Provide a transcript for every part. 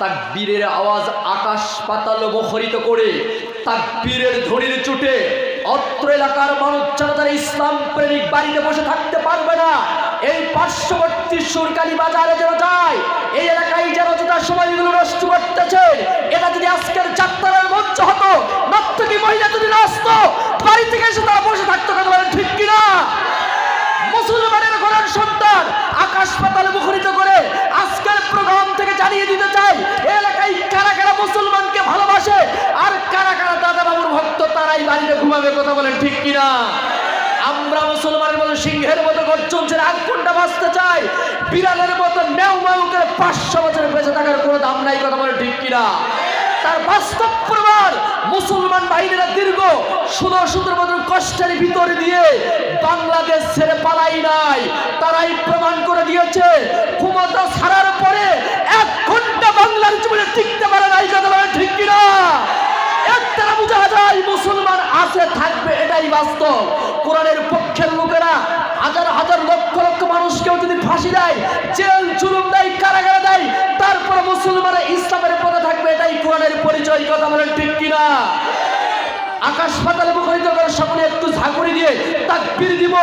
তাকবীরের আওয়াজ আকাশ পাতাল মুখরিত করে, তাকবীরের ধ্বনির চুটে অত্র এলাকার মানুষ যেন তারা ইসলাম প্রেমিক বাড়িতে বসে থাকতে পারবে না। এই পার্শ্ববর্তী সুরকালি বাজারে যেন যায়, এই এলাকায় যেন যেটা সময়গুলো নষ্ট করতেছে এটা যদি আজকের যাত্রার মঞ্চ হতো নর্তকী মহিলা যদি না আসতো বাড়ি থেকে এসে তারা বসে থাকতো কথা ঠিক কিনা? মুসলমানের সন্তান আকাশ পাতাল মুখরিত করে আজকের প্রোগ্রাম থেকে জানিয়ে দিতে চাই, এলাকায় কারা কারা মুসলমানকে ভালোবাসে আর কারা কারা দাদা বাবুর ভক্ত, তারাই বাড়িতে ঘুমাবে, কথা বলেন ঠিক কিনা? আমরা মুসলমানের মতো সিংহের মতো গর্জনছেন এক ঘণ্টা বাঁচতে চাই, বিড়ালের মতো মেউ করে পাঁচশো বছরের বেঁচে থাকার কোনো দাম নাই, কথা বলে ঠিক কিনা? তার বাস্তব প্রমাণ মুসলমান বাহিনীরা দীর্ঘ ষোলো সতেরো বছর কষ্টের ভিতর দিয়ে বাংলাদেশ ছেড়ে পালাই নাই। তারাই প্রমাণ করে দিয়েছে, ক্ষমতা ছাড়ার পরে এক ঘণ্টা বাংলার জীবনে টিকতে পারে নাই, কথা বলে ঠিক কিনা? দ্বারা বোঝা মুসলমান আছে, থাকবে, এটাই বাস্তব। কোরআনের পক্ষের লোকেরা হাজার হাজার লক্ষ লক্ষ মানুষকেও যদি ফাঁসি দেয়, জেল মুসলমানরা ইসলামের পথে থাকবে, এটাই কোরআনের পরিচয়, কথা বলেন ঠিক কিনা? আকাশ পাতালে মুখরিত একটু ঝাঁকুড়ি দিয়ে দিব।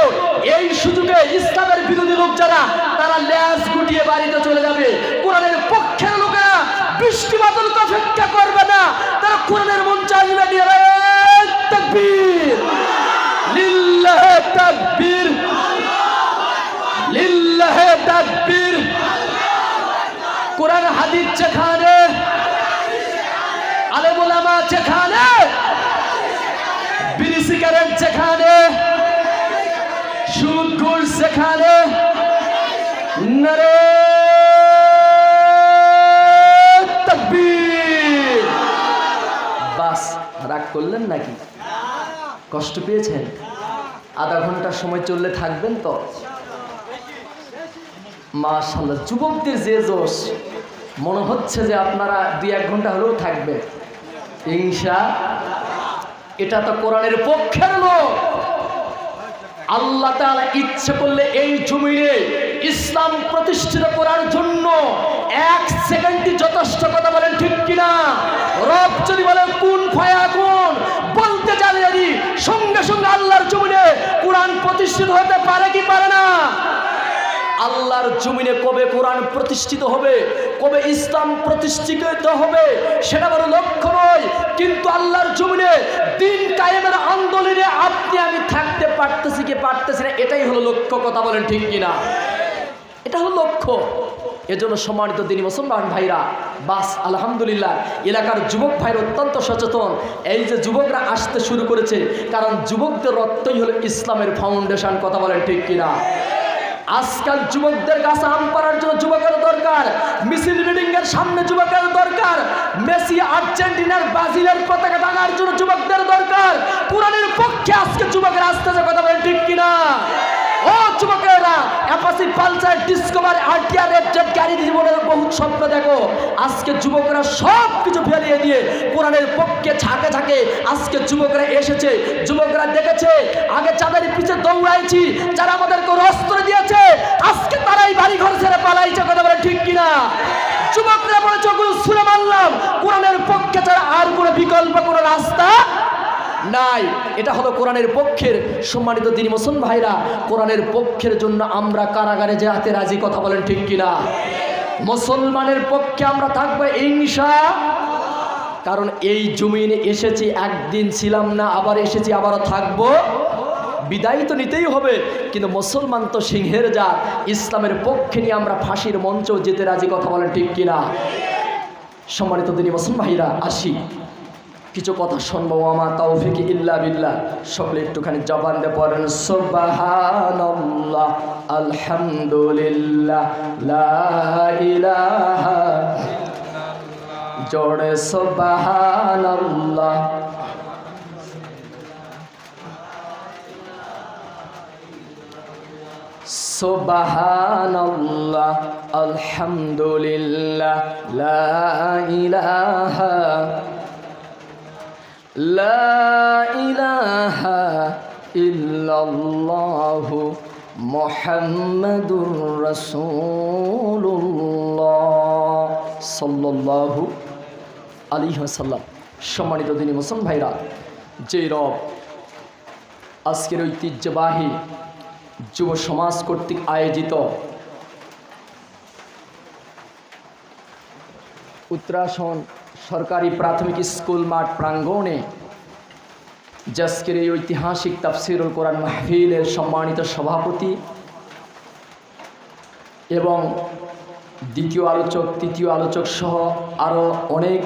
এই সুযোগে ইসলামের বিরোধী লোক যারা, তারা ল্যাস গুটিয়ে বাড়িতে চলে যাবে। কোরআনের পক্ষের লোকেরা বৃষ্টি বাদলকে করবে না। তারা কোরআনের নিয়ে তাকবীর লিল্লাহে তাকবীর লিল্লাহে তাকবীর কোরআন হাদিস যেখানে, আলেম ওলামা যেখানে, বিড়ি সিগারেট যেখানে, সুদ, ঘুষ যেখানে নরে বাস, রাগ করলেন নাকি? কষ্ট পেয়েছেন? আধা ঘণ্টা সময় চললে থাকবেন তো? মাশাল্লাহ যুবকদের যে জোশ মনে হচ্ছে যে আপনারা দুই এক ঘণ্টা হলেও থাকবে ইনশা এটা তো কোরআনের পক্ষের লোক। আল্লাহ তাআলা ইচ্ছে করলে এই জমিনে ইসলাম প্রতিষ্ঠিত করার জন্য এক সেকেন্ডই যথেষ্ট কথা বলেন ঠিক কিনা? রব যদি বলেন, কোন ফায়া কোন বলতে জানি সঙ্গে সঙ্গে আল্লাহর জমিনে কোরআন প্রতিষ্ঠিত হতে পারে কি পারে না? আল্লাহর জমিনে কবে কোরআন প্রতিষ্ঠিত হবে? কবে ইসলাম প্রতিষ্ঠিত হবে? সেটা বড় লক্ষ্য নয়। কিন্তু আল্লাহর জমিনে দিন কায়েমের আন্দোলনে আপনি, আমি থাকতে পারতেছি কি পারতেছি না, এটাই হলো লক্ষ্য। কথা বলেন ঠিক কিনা? এটা হলো লক্ষ্য। এজন্য সম্মানিত দিনী মুসলমান ভাইরা, বাস, আলহামদুলিল্লাহ, এলাকার যুবক ভাইরা অত্যন্ত সচেতন। এই যে যুবকরা আসতে শুরু করেছে, কারণ যুবকদের রক্তই হলো ইসলামের ফাউন্ডেশন কথা বলেন ঠিক কিনা? আজকাল যুবকদের কাছে আম পাড়ার জন্য যুবকের দরকার মিছিল মিটিং এর সামনে যুবকের দরকার, মেসি আর্জেন্টিনার ব্রাজিলের পতাকা টাঙার জন্য যুবকদের দরকার। কোরআনের পক্ষে আজকে যুবকের আসতেছে কথা বলেন, ঠিক কিনা? ও অ্যাপাসি স্বপ্ন দেখো। যুবকরা দিয়ে কোরআনের যুবকরা এসেছে। যুবকরা দেখেছে, আগে পিছে দৌড়াইছি, যারা আমাদেরকে দিয়েছে, আজকে বাড়ি ঘর ছেড়ে বলে ঠিক কিনা? যুবকরা বলেছে ওগুলো শুনে মানলাম, কোরআনের পক্ষে ছাড়া আর কোনো বিকল্প, কোনো রাস্তা নাই। এটা হলো কোরআনের পক্ষের সম্মানিত দিনী মুসলমান ভাইরা, কোরআনের পক্ষের জন্য আমরা কারাগারে যে হাতে রাজি, কথা বলেন ঠিক কিনা? মুসলমানের পক্ষে আমরা থাকব ইনশা কারণ এই জমিনে এসেছি, একদিন ছিলাম না, আবার এসেছি, আবারও থাকব। বিদায় তো নিতেই হবে, কিন্তু মুসলমান তো সিংহের জাত। ইসলামের পক্ষে নিয়ে আমরা ফাঁসির মঞ্চ যেতে রাজি, কথা বলেন ঠিক কিনা? সম্মানিত দিনী মুসলমান ভাইরা, আসি। কিছু কথা শুনবো আমা তৌফিক ইল্লা বিল্লাহ সকলে একটুখানি জবান দিয়ে পড়েন সুবহানাল্লাহ আলহামদুলিল্লাহ লা ইলাহা জোড়ে সুবহানাল্লাহ সুবহানাল্লাহ আলহামদুলিল্লাহ লা ইলাহা لا إله ইলাহা ইল্লাল্লাহু মোহাম্মদুর রসুল্লাহ সাল্লাল্লাহু আলাইহি ওয়াসাল্লাম। সম্মানিত দিনী মুসলমান ভাইরা, যে রব আজকের ঐতিহ্যবাহী যুব সমাজ কর্তৃক আয়োজিত উত্তরাসন সরকারি প্রাথমিক স্কুল মাঠ প্রাঙ্গণে জাস্কের এই ঐতিহাসিক তাফসিরুল কোরআন মাহফিলের সম্মানিত সভাপতি এবং দ্বিতীয় আলোচক, তৃতীয় আলোচক সহ আরও অনেক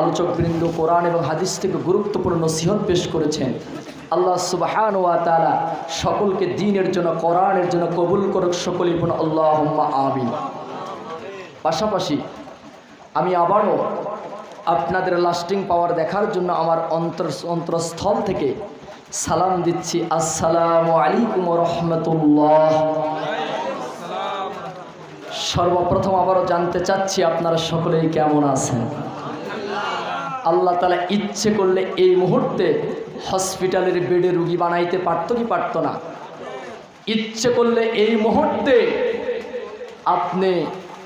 আলোচকবৃন্দ কোরআন এবং হাদিস থেকে গুরুত্বপূর্ণ নসিহত পেশ করেছেন। আল্লাহ সুবাহান ওয়া তালা সকলকে দিনের জন্য, কোরআনের জন্য কবুল করুক সকলেই বোন আল্লাহ আমিন। পাশাপাশি আমি আবারও আপনাদের লাস্টিং পাওয়ার দেখার জন্য আমার অন্তর, অন্তরস্থল থেকে সালাম দিচ্ছি। আসসালামু আলাইকুম রহমতুল্লাহ। সর্বপ্রথম আবারও জানতে চাচ্ছি আপনারা সকলেই কেমন আছেন? আল্লাহ তালা ইচ্ছে করলে এই মুহূর্তে হসপিটালের বেডে রুগী বানাইতে পারতো কি পারতো না? ইচ্ছে করলে এই মুহূর্তে আপনি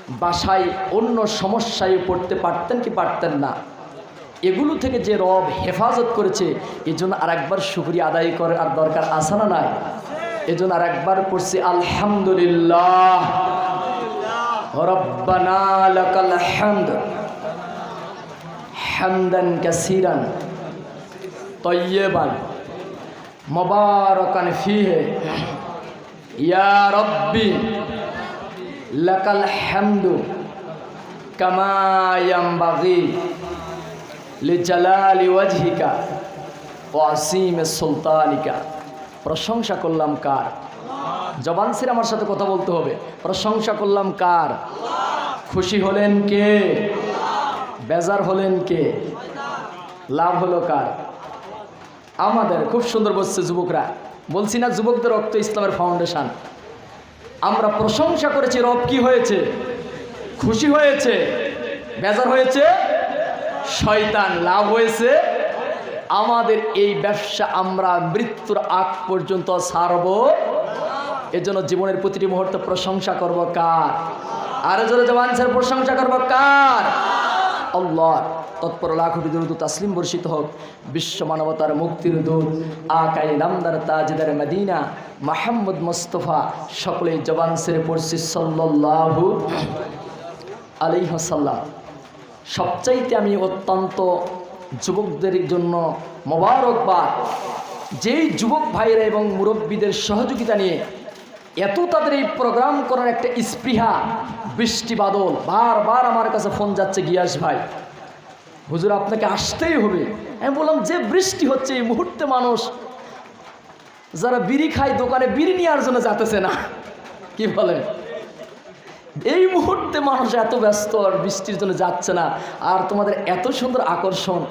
বাসায় অন্য সমস্যায় পড়তে পারতেন কি পারতেন না। এগুলো থেকে যে রব হেফাজত করেছে, এজন্য আর একবার শুক্রিয়া আদায় করে আর দরকার আসে না নাই? এজন্য আর একবার পড়ছি, আলহামদুলিল্লাহ। মুবারাকান ফিহে। ইয়া রব্বি। লাকাল হামদু কামা ইয়ামবাগি লিজালালি ওয়াজহিকা ওয়া আসিম সুলতানিকা। প্রশংসা করলাম কার? জবান সির আমার সাথে কথা বলতে হবে। প্রশংসা করলাম কার? খুশি হলেন কে? বেজার হলেন কে? লাভ হলো কার? আমাদের, খুব সুন্দর বলছে যুবকরা। বলছি না যুবকদের রক্ত ইসলামের ফাউন্ডেশন আমরা প্রশংসা করেছি, রব কি হয়েছে? খুশি হয়েছে? বেজার হয়েছে? শয়তান লাভ হয়েছে? আমাদের এই ব্যবসা আমরা মৃত্যুর আগ পর্যন্ত ছাড়ব। এজন্য জীবনের প্রতিটি মুহূর্তে প্রশংসা করব কার? আর জোরে জবানসের প্রশংসা করব কার? আল্লাহ তৎপর লাখ দূত তাসলিম বর্ষিত হোক। বিশ্ব মানবতার মুক্তির দূত, আকাই নামদার তাজদার মদিনা, মাহমুদ মুস্তফা সকলে জবান সেরে পড়ছি সাল্লাহু আলিহাসাল্লাম সবচাইতে আমি অত্যন্ত যুবকদের জন্য মোবারকবাদ, যেই যুবক ভাইরা এবং মুরব্বীদের সহযোগিতা নিয়ে এত তাদের এই প্রোগ্রাম করার একটা স্পৃহা, বৃষ্টি বাদল, বারবার আমার কাছে ফোন যাচ্ছে গিয়াস ভাই। হুজুর, আপনাকে আসতেই হবে। আমি বললাম, যে বৃষ্টি হচ্ছে এই মুহূর্তে মানুষ, যারা বিড়ি খায় দোকানে বিড়ি নেওয়ার জন্য যাতেছে না। কি বলে এই মুহূর্তে মানুষ এত ব্যস্ত আর বৃষ্টির জন্য যাচ্ছে না। আর তোমাদের এত সুন্দর আকর্ষণ।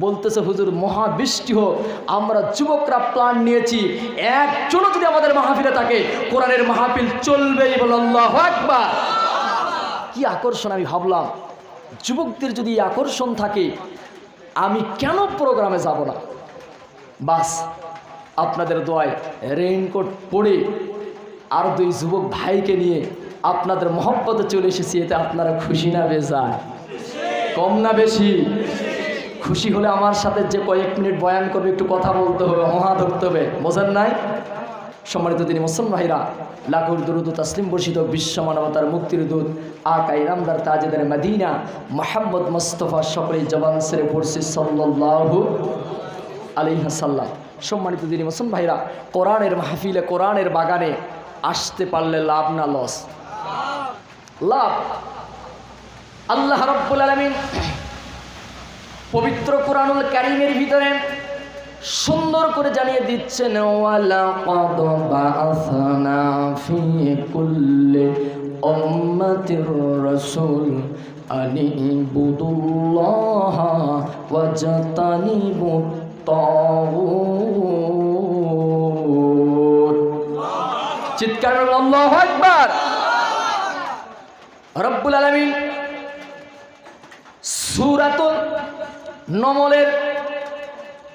বলতেছে, হুজুর, মহাবৃষ্টি হোক, আমরা যুবকরা প্ল্যান নিয়েছি। একজনও যদি আমাদের মাহফিলে থাকে, কোরআনের মাহফিল চলবেই কি আকর্ষণ আমি ভাবলাম। যুবকদের যদি আকর্ষণ থাকে, আমি কেন প্রোগ্রামে যাব না? বাস, আপনাদের দোয়ায় রেইনকোট পরে আর দুই যুবক ভাইকে নিয়ে আপনাদের মহব্বতে চলে এসেছি, এতে আপনারা খুশি না বেজায়? কম না বেশি? খুশি হলে আমার সাথে যে কয়েক মিনিট বয়ান করবে, একটু কথা বলতে হবে, মহা ধরতে হবে। বোঝেন নাই? সম্মানিত তিনি মুসলমান ভাইরা, লাখুর দুরুদ তাসলিম বর্ষিত বিশ্ব মানবতার মুক্তির দূত আকাই রামদার তাজেদার মদিনা মোহাম্মদ মুস্তফা সকলে জবান সেরে পড়ছি সাল্লাহু আলিহাসাল্লাম সম্মানিত তিনি মুসলমান ভাইরা, কোরআনের মাহফিলে, কোরআনের বাগানে আসতে পারলে লাভ না লস? লাভ? আল্লাহ রব্বুল আলমিন পবিত্র কোরআনুল কারিমের ভিতরে সুন্দর করে জানিয়ে দিচ্ছেন ওয়ালাকাদ বাআসনা ফি কুল্লি উম্মাতির রাসূল আনি ইবুদুল্লাহ ওয়াজতানিবুত তাগুত চিৎকার আল্লাহু আকবার! রব্বুল আলামিন সূরাতুল নমলের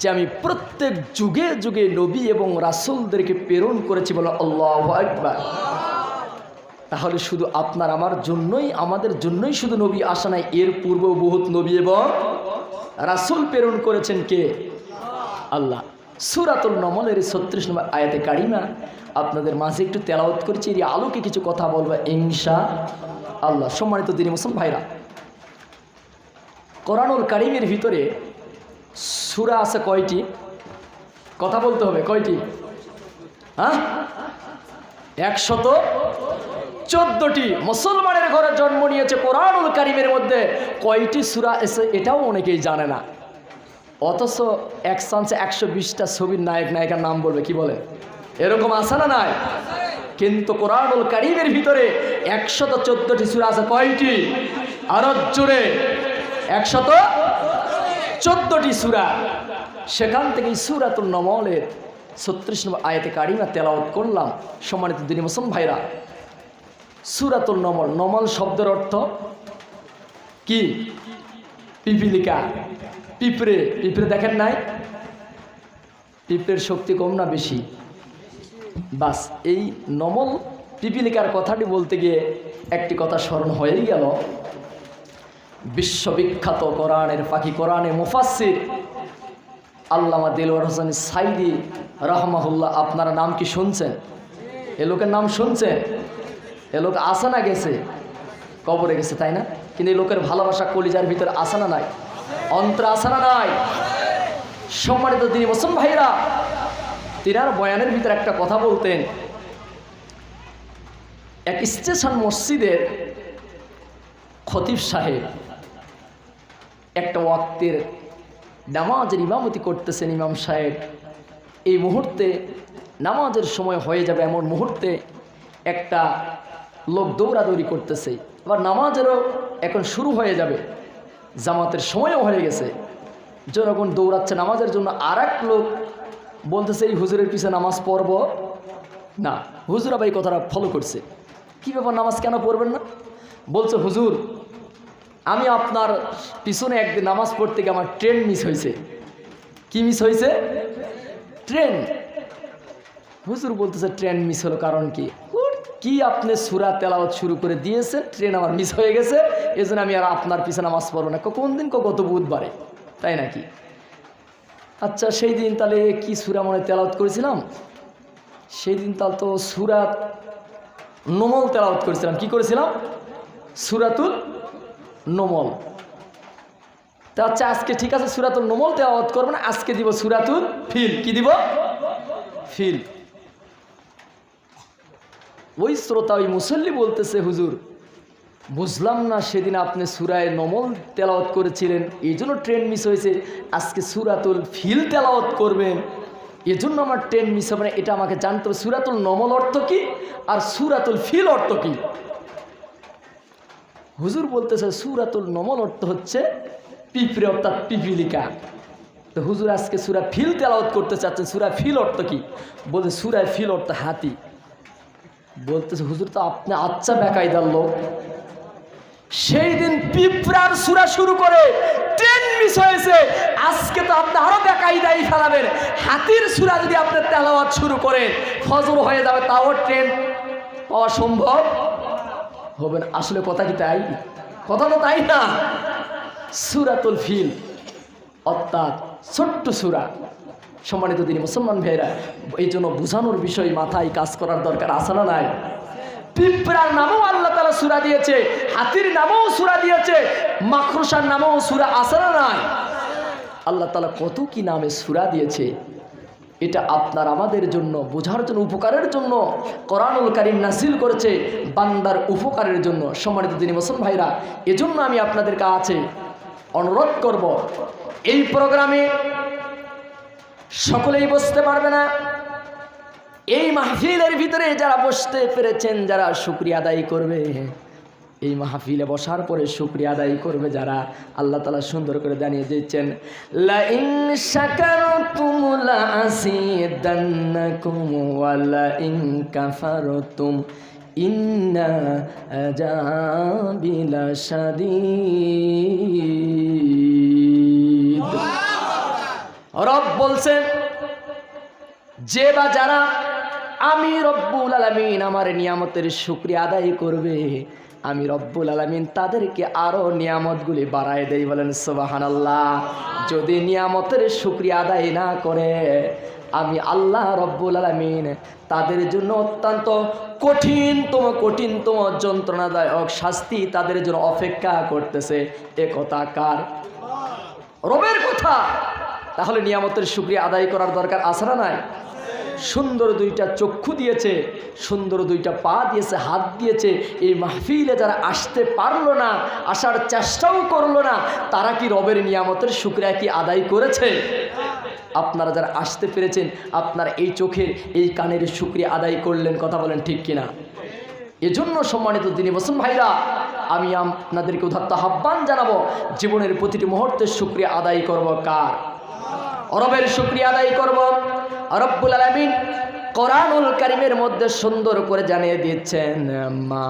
যে আমি প্রত্যেক যুগে যুগে নবী এবং রাসূলদেরকে প্রেরণ করেছি বলে আল্লাহ একবার তাহলে শুধু আপনার আমার জন্যই, আমাদের জন্যই শুধু নবী আসা নাই, এর পূর্বেও বহুত নবী এবং রাসূল প্রেরণ করেছেন কে? আল্লাহ। সুরাতুল নমলের ছত্রিশ নম্বর আয়াতে কারিমা। আপনাদের মাঝে একটু তেলাওয়াত করেছি এর আলোকে কিছু কথা বলব ইনশা আল্লাহ। সম্মানিত দিনী মুসলমান ভাইরা, কোরআনুল কারিমের ভিতরে সুরা আছে কয়টি? কথা বলতে হবে, কয়টি? হ্যাঁ? একশত চোদ্দটি। মুসলমানের ঘরে জন্ম নিয়েছে কোরআনুল কারিমের মধ্যে কয়টি সুরা এসে এটাও অনেকেই জানে না। অথচ এক চান্সে একশো বিশটা ছবির নায়ক, নায়িকার নাম বলবে, কি বলে? এরকম আছে না নাই? কিন্তু কোরআনুল কারিমের ভিতরে একশত চোদ্দটি সুরা আছে কয়টি? আরও জোরে একশত চোদ্দটি সুরা। সেখান থেকে সুরাতুল নমলের ছত্রিশ নম্বর আয়াতে কারিমা তেলাওয়াত করলাম। সম্মানিত দিনী মুসলমান ভাইরা সুরাতুল নমল। নমল শব্দের অর্থ কি? পিপিলিকা। পিঁপড়ে। পিঁপড়ে দেখেন নাই? পিঁপড়ের শক্তি কম না বেশি? বাস এই নমল পিপিলিকার কথাটি বলতে গিয়ে একটি কথা স্মরণ হয়েই গেল। বিশ্ববিখ্যাত কোরআনের পাখি, কোরআনে মুফাসির আল্লামা দিলওয়ার হোসেন সাইদি রহমাহুল্লাহ, আপনারা নাম কি শুনছেন? এ লোকের নাম শুনছেন? এ লোক আসে না গেছে, কবরে গেছে, তাই না? কিন্তু এই লোকের ভালোবাসা কলিজার ভিতরে আসে না নাই। অন্তর আসে না নাই। সম্মানিত তিনি মুসলমান ভাইরা তিনার বয়ানের ভিতরে একটা কথা বলতেন। এক স্টেশন মসজিদের খতিব সাহেব একটা ওয়াক্তের নামাজের ইমামতি করতেছেন ইমাম সাহেব। এই মুহূর্তে নামাজের সময় হয়ে যাবে এমন মুহূর্তে একটা লোক দৌড়াদৌড়ি করতেছে। আবার নামাজেরও এখন শুরু হয়ে যাবে, জামাতের সময়ও হয়ে গেছে। জনগণ দৌড়াচ্ছে নামাজের জন্য আর লোক বলতেছে, এই হুজুরের পিছনে নামাজ পড়ব? না, হুজুর আবার এই কথাটা ফলো করছে। কী ব্যাপার, নামাজ কেন পড়বেন না? বলছে, হুজুর আমি আপনার পিছনে একদিন নামাজ পড়তে গিয়ে আমার ট্রেন মিস হয়েছে। কি মিস হয়েছে? ট্রেন। হুজুর বলতেছে, ট্রেন মিস হলো কারণ কি? কি আপনি সুরা তেলাওয়াত শুরু করে দিয়েছে ট্রেন আমার মিস হয়ে গেছে এই জন্য আমি আর আপনার পিছনে নামাজ পড়ব না। কোন দিন? গত বুধবারে। তাই নাকি? আচ্ছা সেই দিন তাহলে কি সুরা মনে তেলাওয়াত করেছিলাম? সেই দিন তাহলে তো সুরা নমল তেলাওয়াত করেছিলাম। কি করেছিলাম? সুরাতুল নমল। তা আচ্ছা আজকে ঠিক আছে সুরাতুল নমল তেলাওয়াত করব না, আজকে দিব সুরাতুল ফিল। কি দিব? ফিল। ওই শ্রোতা ওই মুসল্লি বলতেছে, হুজুর, বুঝলাম না সেদিন আপনি সুরায় নমল তেলাওয়াত করেছিলেন, এই জন্য ট্রেন মিস হয়েছে। আজকে সুরাতুল ফিল তেলাওয়াত করবেন। এজন্য আমার ট্রেন মিস হবে না, এটা আমাকে জানতে হবে। সুরাতুল নমল অর্থ কি? আর সুরাতুল ফিল অর্থ কি? হুজুর বলতেছে, সুরাতুল নমল অর্থ হচ্ছে পিঁপড়ে, অর্থাৎ পিপিলিকা তো হুজুর আজকে সুরা ফিল তেলাওয়াত করতে চাচ্ছেন। সুরা ফিল অর্থ কি? বলছে সুরায় ফিল অর্থ হাতি। বলতেছে, হুজুর তো আপনি আচ্ছা বেকায়দার লোক। সেই দিন পিঁপড়ার সুরা শুরু করে ট্রেন মিস হয়েছে। আজকে তো আপনি আরও বেকায়দাই ফেলাবেন। হাতির সুরা যদি আপনি তেলাওয়াত শুরু করেন, ফজর হয়ে যাবে, তাও ট্রেন পাওয়া সম্ভব। হবে না আসলে কথা কি তাই? কথা তো তাই না? সুরাতুল ফিল, অর্থাৎ ছোট্ট সুরা। সম্মানিত তিনি মুসলমান ভাইরা এই জন্য বোঝানোর বিষয় মাথায় কাজ করার দরকার, আছে না নাই? পিঁপড়ার নামও আল্লাহ তালা সুরা দিয়েছে, হাতির নামও সুরা দিয়েছে মাখরসার নামও সুরা, আছে না নাই? আল্লাহ তালা কত কি নামে সুরা দিয়েছে এটা আপনার আমাদের জন্য, বোঝার জন্য, উপকারের জন্য। করানুল কারিম নাসিল করেছে বান্দার উপকারের জন্য। সম্মানিত তিনি মুসলমান ভাইরা, এজন্য আমি আপনাদের কাছে অনুরোধ করব, এই প্রোগ্রামে সকলেই বসতে পারবে না। এই মাহফিলের ভিতরে যারা বসতে পেরেছেন, যারা শুক্রিয়া আদায় করবে। এই মাহফিলে বসার পরে শুক্রিয়া আদায় করবে যারা আল্লাহ তালা সুন্দর করে জানিয়ে দিচ্ছেন রব বলছেন যে বা যারা আমি রব্বুল আলমিন আমার নিয়ামতের শুক্রিয়া আদায় করবে আমি রব্বুল আলমিন তাদেরকে আরও নিয়ামতগুলি বাড়ায় দেই বলেন সোবাহান আল্লাহ যদি নিয়ামতের শুক্রিয়া আদায় না করে, আমি আল্লাহ রব্বুল আলমিন তাদের জন্য অত্যন্ত কঠিনতম কঠিনতম যন্ত্রণাদায়ক শাস্তি তাদের জন্য অপেক্ষা করতেছে। এ কথা কার? রবের কথা। তাহলে নিয়ামতের শুক্রিয়া আদায় করার দরকার আছে না নাই? সুন্দর দুইটা চক্ষু দিয়েছে, সুন্দর দুইটা পা দিয়েছে, হাত দিয়েছে। এই মাহফিলে যারা আসতে পারল না, আসার চেষ্টাও করল না, তারা কি রবের নিয়ামতের শুক্রিয়া কি আদায় করেছে? আপনারা যারা আসতে পেরেছেন, আপনার এই চোখের, এই কানের শুক্রিয়া আদায় করলেন, কথা বলেন ঠিক কিনা? এজন্য সম্মানিত দিনী বসুন ভাইরা, আমি আপনাদেরকে উদাত্ত আহ্বান জানাব, জীবনের প্রতিটি মুহূর্তে শুক্রিয়া আদায় করব কার? অরবের শুক্রিয়া আদায় করব। রব্বুল আলমিন কোরআনুল কারিমের মধ্যে সুন্দর করে জানিয়ে দিচ্ছেন, মা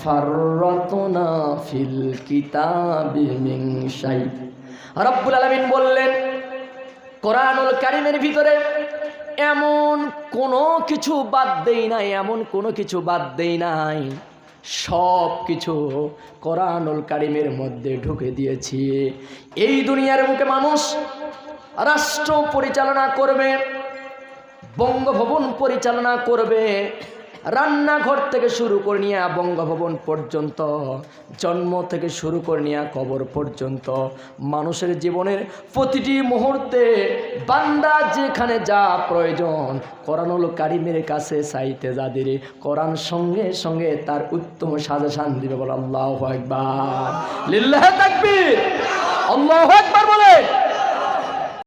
ফাররাতুনা ফিল কিতাবি মিন শাই। রব্বুল আলমিন বললেন, কোরআনুল কারিমের ভিতরে এমন কোনো কিছু বাদ দেই নাই, এমন কোনো কিছু বাদ দেই নাই। সব কিছু কোরআনুল কারিমের মধ্যে ঢুকে দিয়েছি। এই দুনিয়ার মুখে মানুষ রাষ্ট্র পরিচালনা করবে, বঙ্গভবন পরিচালনা করবে রান্নাঘর থেকে শুরু করে নিয়ে বঙ্গভবন পর্যন্ত, জন্ম থেকে শুরু করে নিয়ে কবর পর্যন্ত, মানুষের জীবনের প্রতিটি মুহূর্তে বান্দা যেখানে যা প্রয়োজন, কোরআনুল কারিমের কাছে চাইতে যাদের কোরআন সঙ্গে সঙ্গে তার উত্তম সাজেশান দিবে বলে আল্লাহ একবার লিল্লাহ তাকবীর! আল্লাহ